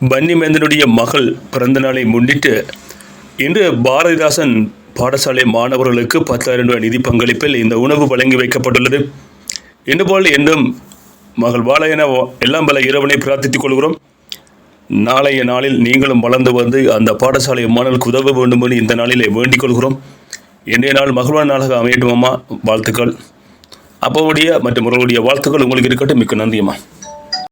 பன்னிமேந்தனுடைய மகள் பிறந்த நாளை முன்னிட்டு இன்று பாரதிதாசன் பாடசாலை மாணவர்களுக்கு பத்தாயிரம் ரூபாய் நிதி பங்களிப்பில் இந்த உணவு வழங்கி வைக்கப்பட்டுள்ளது. இன்று போல் என்றும் மகள் வாழ என எல்லாம் பல இரவனை பிரார்த்தித்துக் கொள்கிறோம். நாளைய நாளில் நீங்களும் வளர்ந்து வந்து அந்த பாடசாலை மாணவர்களுக்கு உதவ வேண்டும் என்று இந்த நாளிலே வேண்டிக் கொள்கிறோம். இன்றைய நாள் மகிழ்வான நாளாக அமையட்டும் அம்மா. வாழ்த்துக்கள். அப்போவுடைய மற்றும் உங்களுடைய வாழ்த்துக்கள் உங்களுக்கு இருக்கட்டும். மிக்க நன்றியம்மா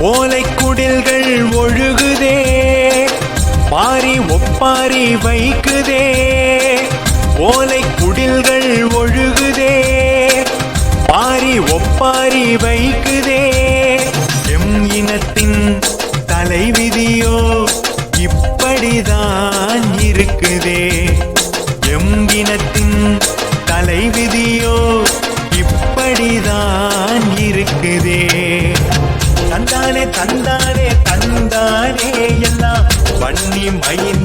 ஓலை குடில்கள் ஒழுகுதே. பாரி ஒப்பாரி வைக்குதே. ஓலை குடில்கள் ஒழுகுதே. பாரி ஒப்பாரி வைக்குதே. எம் இனத்தின் தலைவிதியோ இப்படிதான் இருக்குதே. தந்தானே தந்தானே எல்லாம் வன்னி மயின்